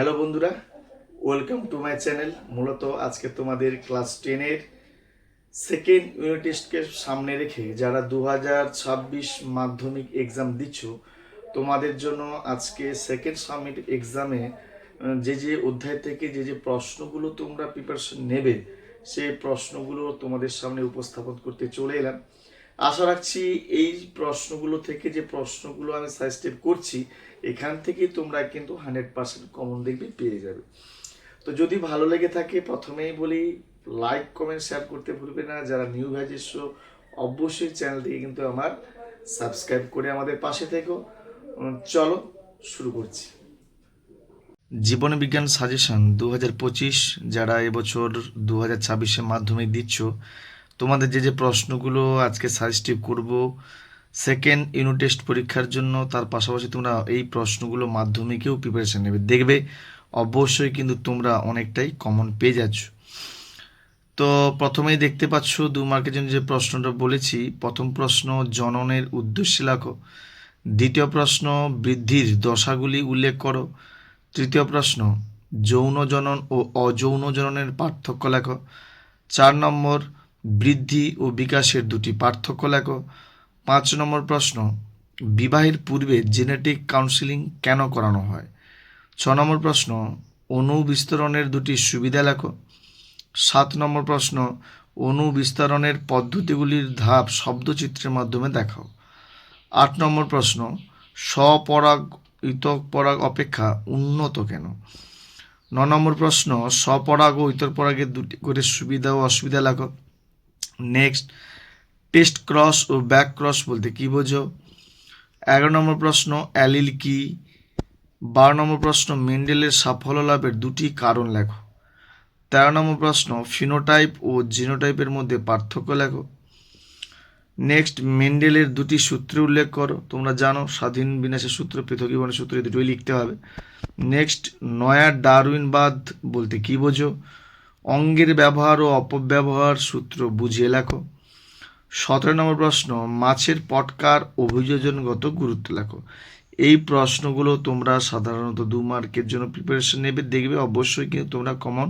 Hello বন্ধুরা welcome to my channel মূলত আজকে তোমাদের ক্লাস টেনের সেকেন্ড ইউনিট টেস্টকে সামনে রেখে যারা দু মাধ্যমিক এক্সাম দিচ্ছ, তোমাদের জন্য আজকে সেকেন্ড সাবমিট এক্সামে যে যে অধ্যায় থেকে যে যে প্রশ্নগুলো তোমরা প্রিপারেশন নেবে, সেই প্রশ্নগুলো তোমাদের সামনে উপস্থাপন করতে চলে এলাম। আশা রাখছি এই প্রশ্নগুলো থেকে যে প্রশ্নগুলো আমি সাজেস্টেড করছি, এখান থেকে তোমরা কিন্তু হান্ড্রেড পার্সেন্ট কমন দেখবে পেয়ে যাবে। তো যদি ভালো লেগে থাকে, প্রথমেই বলি লাইক কমেন্ট শেয়ার করতে ভুলবে না। যারা নিউ ভ্যাজ এসছো, অবশ্যই চ্যানেলটিকে কিন্তু আমার সাবস্ক্রাইব করে আমাদের পাশে থেকো। চলো, শুরু করছি। জীবন বিজ্ঞান সাজেশন দু হাজার পঁচিশ, যারা এবছর দু হাজার ছাব্বিশে মাধ্যমিক দিচ্ছ তোমাদের যে যে প্রশ্নগুলো আজকে সাজেস্টিভ করব সেকেন্ড ইউনিট টেস্ট পরীক্ষার জন্য, তার পাশাপাশি তোমরা এই প্রশ্নগুলো মাধ্যমিকেও প্রিপারেশান নেবে। দেখবে অবশ্যই কিন্তু তোমরা অনেকটাই কমন পেয়ে যাচ্ছ। তো প্রথমেই দেখতে পাচ্ছ দু মার্কের জন্য যে প্রশ্নটা বলেছি, প্রথম প্রশ্ন, জননের উদ্দেশ্যে লেখো। দ্বিতীয় প্রশ্ন, বৃদ্ধির দশাগুলি উল্লেখ করো। তৃতীয় প্রশ্ন যৌন জনন ও অযৌন জননের পার্থক্য লেখো। চার নম্বর বৃদ্ধি ও বিকাশের দুটি পার্থক্য লেখো। পাঁচ নম্বর প্রশ্ন, বিবাহের পূর্বে জেনেটিক কাউন্সিলিং কেন করানো হয়? ছ নম্বর প্রশ্ন, অণু বিস্তরণের দুটি সুবিধা লেখো। সাত নম্বর প্রশ্ন, অণু বিস্তরণের পদ্ধতিগুলির ধাপ শব্দচিত্রের মাধ্যমে দেখাও। আট নম্বর প্রশ্ন স্বপরাগ ইতক পরাগ অপেক্ষা উন্নত কেন? ন নম্বর প্রশ্ন, স্বপরাগ ও ইতর পরাগের দুটি করে সুবিধা ও অসুবিধা লেখো। নেক্সট টেস্ট ক্রস ও ব্যাক ক্রস বলতে কি বোঝো? এগারো নম্বর প্রশ্ন, অ্যালিল কি? বারো নম্বর প্রশ্ন, মেন্ডেলের সাফল্য লাভের দুটি কারণ লেখো। তেরো নম্বর প্রশ্ন, ফিনোটাইপ ও জিনোটাইপের মধ্যে পার্থক্য লেখো। নেক্সট মেন্ডেলের দুটি সূত্র উল্লেখ করো। তোমরা জানো, স্বাধীন বিনাশের সূত্র পৃথকীকরণের সূত্র দুটোই লিখতে হবে। নেক্সট নয়া ডারউইনবাদ বলতে কি বোঝো? অঙ্গের ব্যবহার ও অপব্যবহার সূত্র বুঝিয়ে লেখো। সতেরো নম্বর প্রশ্ন, মাছের পটকার অভিযোজনগত গুরুত্ব লেখো। এই প্রশ্নগুলো তোমরা সাধারণত দু মার্কের জন্য প্রিপারেশন নেবে, দেখবে অবশ্যই কিন্তু তোমরা কমন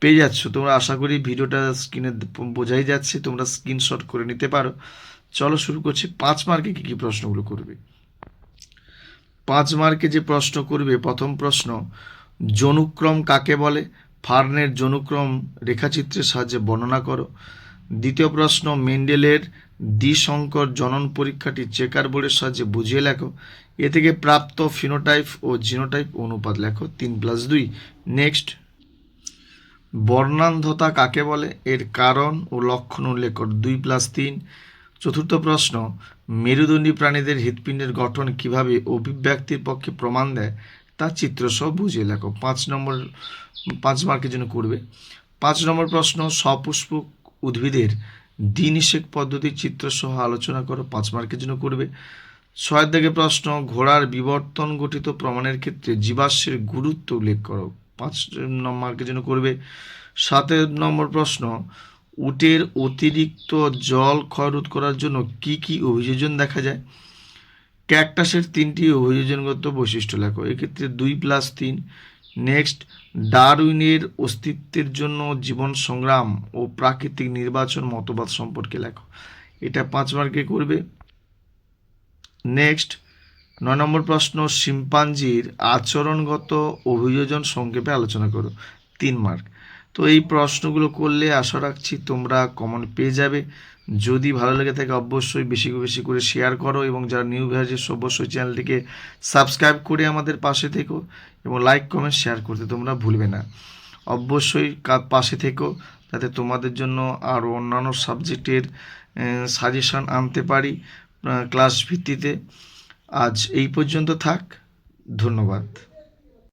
পেয়ে যাচ্ছ। তোমরা আশা করি ভিডিওটা স্ক্রিনে বোঝাই যাচ্ছে, তোমরা স্ক্রিনশট করে নিতে পারো। চলো শুরু করছি, পাঁচ মার্কে কী কী প্রশ্নগুলো করবে? পাঁচ মার্কে যে প্রশ্ন করবে, প্রথম প্রশ্ন, জনুক্রম কাকে বলে? ফার্নের জনুক্রম রেখাচিত্রের সাহায্যে বর্ণনা করো। দ্বিতীয় প্রশ্ন, মেন্ডেলের দ্বিসংকর জনন পরীক্ষাটি চেকার বোর্ডের সাহায্যে বুঝিয়ে লেখো। এ থেকে প্রাপ্ত ফিনোটাইপ ও জিনোটাইপ অনুপাত লেখো, তিন প্লাস দুই। নেক্সট। বর্ণান্ধতা কাকে বলে? এর কারণ ও লক্ষণ উল্লেখ করো, দুই প্লাস তিন। চতুর্থ প্রশ্ন, মেরুদণ্ডী প্রাণীদের হৃৎপিণ্ডের গঠন কীভাবে অভিব্যক্তির পক্ষে প্রমাণ দেয়? তা চিত্রসহ বুঝিয়ে লেখো। পাঁচ নম্বর, পাঁচ মার্কের জন্য করবে। পাঁচ নম্বর প্রশ্ন সপুষ্পক উদ্ভিদের দ্বিনিষেক পদ্ধতির চিত্রসহ আলোচনা করো, পাঁচ মার্কের জন্য করবে। ছয়ের দিকে প্রশ্ন, ঘোড়ার বিবর্তন গঠিত প্রমাণের ক্ষেত্রে জীবাশ্মের গুরুত্ব উল্লেখ করো, পাঁচ মার্কের জন্য করবে। সাতের নম্বর প্রশ্ন, উটের অতিরিক্ত জল ক্ষয় রোধ করার জন্য কি কি অভিযোজন দেখা যায়? ক্যাকটাসের তিনটি অভিযোজনগত বৈশিষ্ট্য লেখো। এক্ষেত্রে দুই প্লাস তিন। নেক্সট ডারউইনের অস্তিত্বের জন্য জীবন সংগ্রাম ও প্রাকৃতিক নির্বাচন মতবাদ সম্পর্কে লেখো। এটা পাঁচ মার্কে করবে। নেক্সট নয় নম্বর প্রশ্ন, শিম্পাঞ্জির আচরণগত অভিযোজন সংক্ষেপে আলোচনা করো। তিন মার্ক তো এই প্রশ্নগুলো করলে আশা রাখছি তোমরা কমন পেয়ে যাবে। যদি ভালো লেগে থাকে অবশ্যই বেশি বেশি করে শেয়ার করো এবং যারা নিউ ভিউয়ার্স অবশ্যই চ্যানেলটিকে সাবস্ক্রাইব করে আমাদের পাশে থেকো এবং লাইক কমেন্ট শেয়ার করতে তোমরা ভুলবে না। অবশ্যই পাশে থেকো যাতে তোমাদের জন্য আরও অন্যান্য সাবজেক্টের সাজেশান আনতে পারি ক্লাস ভিত্তিতে। আজ এই পর্যন্ত থাক। ধন্যবাদ।